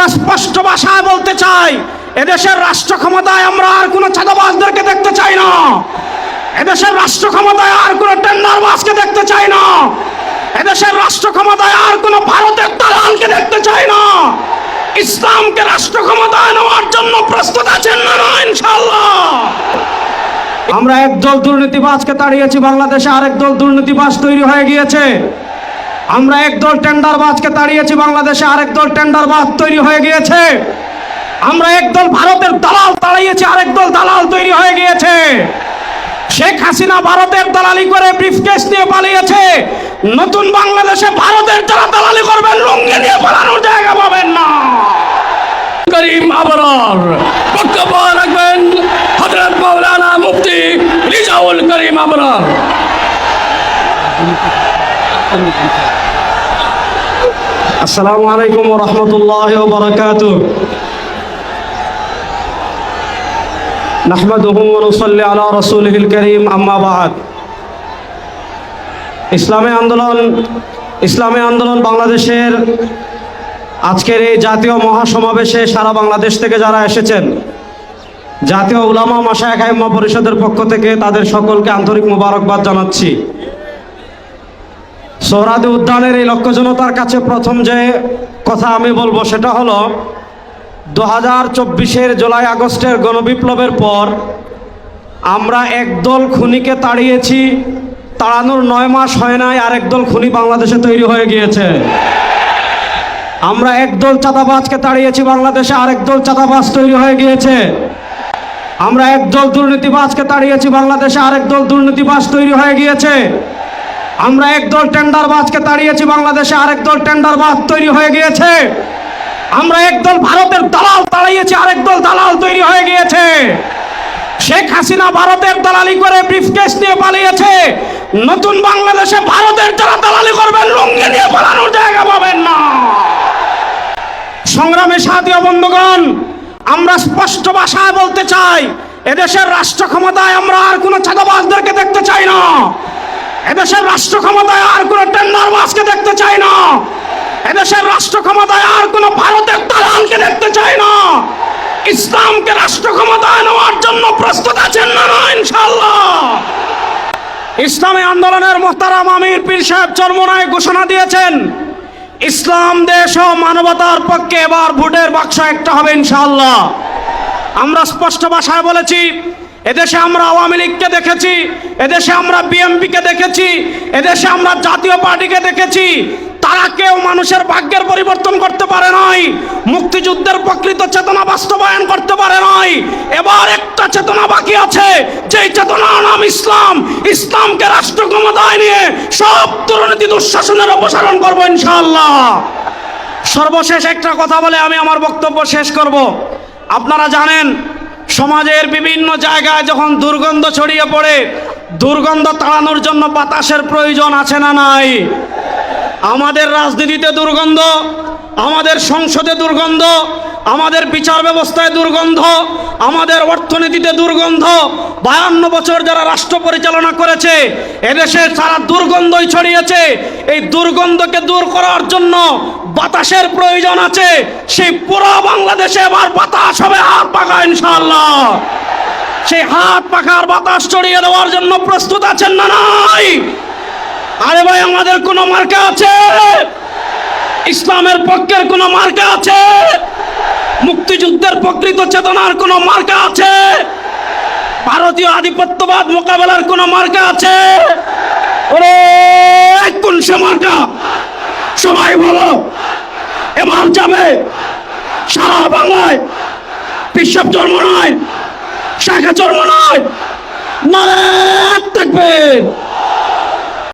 আমরা স্পষ্ট ভাষায় বলতে চাই, এদেশের রাষ্ট্র ক্ষমতায় আমরা আর কোনো চাঁদাবাজদেরকে দেখতে চাই না। এদেশের রাষ্ট্র ক্ষমতায় আর কোনো টেন্ডারবাজকে দেখতে চাই না। এদেশের রাষ্ট্র ক্ষমতায় আর কোনো ভারতের দালালকে দেখতে চাই না। ইসলামকে রাষ্ট্র ক্ষমতায় নেওয়ার জন্য প্রস্তুত আছেন না না ইনশাল্লাহ আমরা একদল দুর্নীতিবাজকে তাড়িয়েছি, বাংলাদেশে আরেক দল দুর্নীতিবাজ তৈরি হয়ে গিয়েছে। আমরা একদল টেন্ডার টেন্ডারবাজকে তাড়িয়েছি বাংলাদেশে, আরেক দল টেন্ডারবাজ তৈরি হয়ে গিয়েছে। আমরা একদল ভারতের দালাল তাড়িয়েছি, আরেক দল দালাল তৈরি হয়ে গিয়েছে। শেখ হাসিনা ভারতের দালালি করে ব্রিফকেস নিয়ে পালিয়েছে। নতুন বাংলাদেশে ভারতের যারা দালালি করবেন, লুঙ্গি নিয়ে পালানোর জায়গা পাবেন না। করিম আবরার, বক্তব্য রাখবেন হজরত মৌলানা মুফতি রিজাউল করিম আবরার। আসসালামু আলাইকুম রহমতুল্লাহ বরকাত নাহমাদুহু ওয়া আলা রাসূলিহিল কারীম, আম্মা ইসলামী আন্দোলন ইসলামী আন্দোলন বাংলাদেশের আজকের এই জাতীয় মহাসমাবেশে সারা বাংলাদেশ থেকে যারা এসেছেন, জাতীয় উলামা মাসায়াক আইম্মা পরিষদের পক্ষ থেকে তাদের সকলকে আন্তরিক মোবারকবাদ জানাচ্ছি। সোহরাদি উদ্যানের এই লক্ষ্য জনতার কাছে প্রথম যে কথা আমি বলব সেটা হলো, দু হাজার চব্বিশের জুলাই আগস্টের গণবিপ্লবের পর আমরা একদল খুনিকে তাড়িয়েছি, তাড়ানোর নয় মাস হয় নাই আর একদল খুনি বাংলাদেশে তৈরি হয়ে গিয়েছে। আমরা একদল চাঁদাবাজকে তাড়িয়েছি, বাংলাদেশে আরেক দল চাঁদাবাজ তৈরি হয়ে গিয়েছে। আমরা একদল দুর্নীতিবাজকে তাড়িয়েছি, বাংলাদেশে আরেক দল দুর্নীতিবাজ তৈরি হয়ে গিয়েছে। আমরা একদল টেন্ডারবাজকে তাড়িয়েছি বাংলাদেশে, আরেক দল টেন্ডারবাজ তৈরি হয়ে গিয়েছে। আমরা একদল ভারতের দালাল তাড়িয়েছি, আরেক দল দালাল তৈরি হয়ে গিয়েছে। শেখ হাসিনা ভারতের দালালি করে ব্রিফকেস নিয়ে পালিয়েছে। নতুন বাংলাদেশে ভারতের যারা দালালি করবেন, লুঙ্গি নিয়ে পালানোর জায়গা পাবেন না। সংগ্রামে সাথী বন্ধুগণ, আমরা স্পষ্ট ভাষায় বলতে চাই, এদেশের রাষ্ট্র ক্ষমতায় আমরা আর কোনো চাঁদাবাজদেরকে দেখতে চাই না। এদেশের রাষ্ট্র ক্ষমতায় আর কোনো টেন্ডারবাজকে দেখতে চাই না। এদেশের রাষ্ট্র ক্ষমতায় আর কোনো ভারতের দালালকে দেখতে চাই না। ইসলামকে রাষ্ট্র ক্ষমতায় নেওয়ার জন্য প্রস্তুত আছেন না না ইনশাল্লাহ ইসলামী আন্দোলনের মোহতারাম আমির পীর সাহেব চরমনায় ঘোষণা দিয়েছেন, ইসলাম, দেশ ও মানবতার পক্ষে এবার ভোটের বাক্স একটা হবে, ইনশাআল্লাহ। আমরা স্পষ্ট ভাষায় বলেছি এদেশে আমরা আওয়ামী লীগকে দেখেছি, এদেশে আমরা বিএমপিকে দেখেছি, এদেশে আমরা জাতীয় পার্টিকে দেখেছি। তারা কেউ মানুষের ভাগ্যের পরিবর্তন করতে পারে নাই, মুক্তিযুদ্ধের প্রকৃত চেতনা বাস্তবায়ন করতে পারে নাই। এবার একটা চেতনা বাকি আছে, যেই চেতনার নাম ইসলাম। ইসলামকে রাষ্ট্র ক্ষমতায় নিয়ে সব দুর্নীতি দুঃশাসনের অপসারণ করব ইনশাআল্লাহ। সর্বশেষ একটা কথা বলে আমি আমার বক্তব্য শেষ করব। আপনারা জানেন সমাজের বিভিন্ন জায়গায় যখন দুর্গন্ধ ছড়িয়ে পড়ে, দুর্গন্ধ তাড়ানোর জন্য বাতাসের প্রয়োজন আছে না নাই? আমাদের রাজনীতিতে দুর্গন্ধ, আমাদের সংসদে দুর্গন্ধ আমাদের বিচার ব্যবস্থায় দুর্গন্ধ, আমাদের অর্থনীতিতে দুর্গন্ধ। বায়ান্ন বছর যারা রাষ্ট্র পরিচালনা করেছে, এদেশে সারা দুর্গন্ধই ছড়িয়েছে। এই দুর্গন্ধকে দূর করার জন্য বাতাসের প্রয়োজন আছে। সেই পুরো বাংলাদেশে এবার বাতাস হবে হাত পাকা ইনশাল্লাহ সেই হাত পাখার বাতাস ছড়িয়ে দেওয়ার জন্য প্রস্তুত আছেন না নাই? আরে ভাই, আমাদের কোনো মার্কা আছে? ইসলামের পক্ষের কোনো মার্কা আছে? মুক্তিযুদ্ধের প্রকৃত চেতনার কোনো মার্কা আছে? ভারতীয় আধিপত্যবাদ মোকাবেলার কোনো মার্কা আছে? কোন সে মার্কা? সবাই বলো। এবার যাবে। সারা বাংলায় পিসব জন্ম নয়, শাখা জন্ম নয় থাকবে।